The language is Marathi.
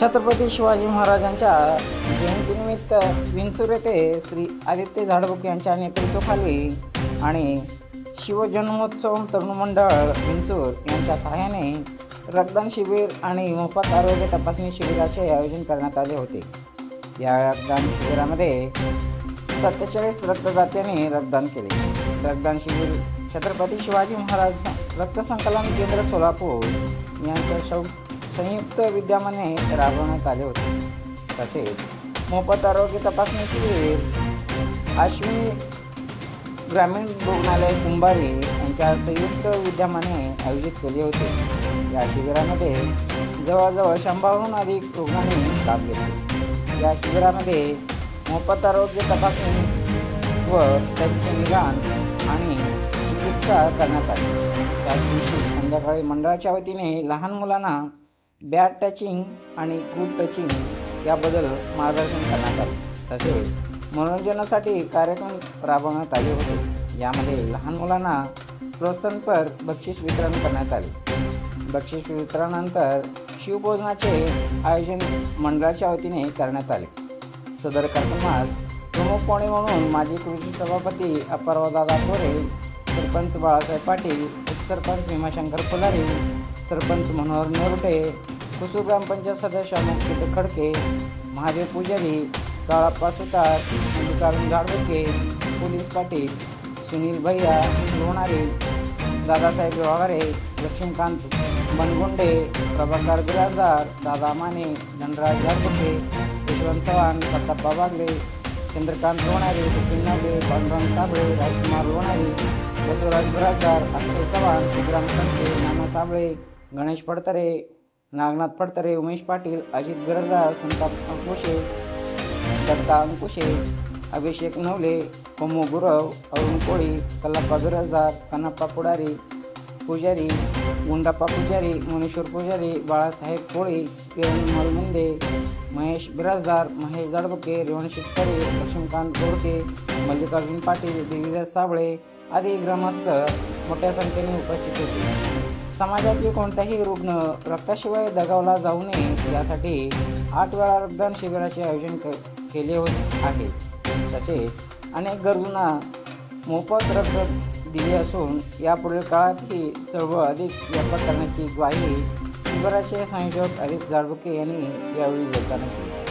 छत्रपती शिवाजी महाराजांच्या जयंतीनिमित्त विंचूर येथे श्री आदित्य झाडबुक यांच्या नेतृत्वाखाली आणि शिवजन्मोत्सव तरुण मंडळ विंचूर यांच्या सहाय्याने रक्तदान शिबिर आणि मोफत आरोग्य तपासणी शिबिराचे आयोजन करण्यात आले होते. या रक्तदान शिबिरामध्ये सत्तेचाळीस रक्तदात्यांनी रक्तदान केले. रक्तदान शिबिर छत्रपती शिवाजी महाराज रक्तसंकलन केंद्र सोलापूर यांच्या शौ संयुक्त विद्यमाने राबवण्यात आले होते. तसेच मोफत आरोग्य तपासणी शिबिर अश्विनी ग्रामीण रुग्णालय कुंभारी यांच्या संयुक्त विद्यमाने आयोजित केले होते. या शिबिरामध्ये जवळजवळ शंभरहून अधिक रुग्णांनी लाभ घेतले. या शिबिरामध्ये मोफत आरोग्य तपासणी व त्यांचे निदान आणि चिकित्सा करण्यात आली. त्याच दिवशी संध्याकाळी मंडळाच्या वतीने लहान मुलांना बॅट टचिंग आणि गुड टचिंग याबद्दल मार्गदर्शन करण्यात आले. तसेच मनोरंजनासाठी कार्यक्रम राबवण्यात आले होते. यामध्ये लहान मुलांना प्रोत्साहनपर बक्षीस वितरण करण्यात आले. बक्षीस वितरणानंतर शिवभोजनाचे आयोजन मंडळाच्या वतीने करण्यात आले. सदर कार्यक्रमास प्रमुख पाहुणे म्हणून माजी कृषी सभापती अपर्वदादा कोरे सरपंच बाळासाहेब पाटील उपसरपंच भीमाशंकर फुलारी सरपंच मनोहर नेवटे कुसूर ग्रामपंचायत सदस्य मुक्ती खडके महादेव पुजारी काळाप्पा सुतार मल्लिकार्जुन झाडबुके पोलीस पाटील सुनील भैया लोणारे दादासाहेब व्यवहारे लक्ष्मीकांत बनगुंडे प्रभाकर बिराजदार दादा माने धनराज झाडबुके यशवंत चव्हाण सत्ताप्पा बागले चंद्रकांत लोणारे सचिन नागरे पांडुरंग साबळे राजकुमार लोणारे बसवराज बिराजदार अक्षय चव्हाण शिवराम कंटे नाना साबळे गणेश फडतरे नागनाथ फडतरे उमेश पाटील अजित बिरजदार संताप अंकुशे दत्ता अंकुशे अभिषेक नवले कोमू गुरव अरुण कोळी कल्लाप्पा बिराजदार कन्नप्पा पुढारी पुजारी गुंडाप्पा पुजारी मनेश्वर पुजारी बाळासाहेब कोळी किरण मलमुंदे महेश बिराजदार महेश जाडबुके रेवण शेतकरी लक्ष्मीकांत गोडके मल्लिकार्जुन पाटील देवीदास साबळे आदी ग्रामस्थ मोठ्या संख्येने उपस्थित होते. समाजातील कोणताही रुग्ण रक्ताशिवाय दगावला जाऊ नये यासाठी आठ वेळा रक्तदान शिबिराचे आयोजन क केले होत आहे. तसेच अनेक गरजूंना मोफत रक्त दिले असून यापुढील काळात ही चळवळ अधिक व्यापक करण्याची ग्वाही शिबिराचे संयोजक अधिक जाडबुके यांनी यावेळी बोलताना केली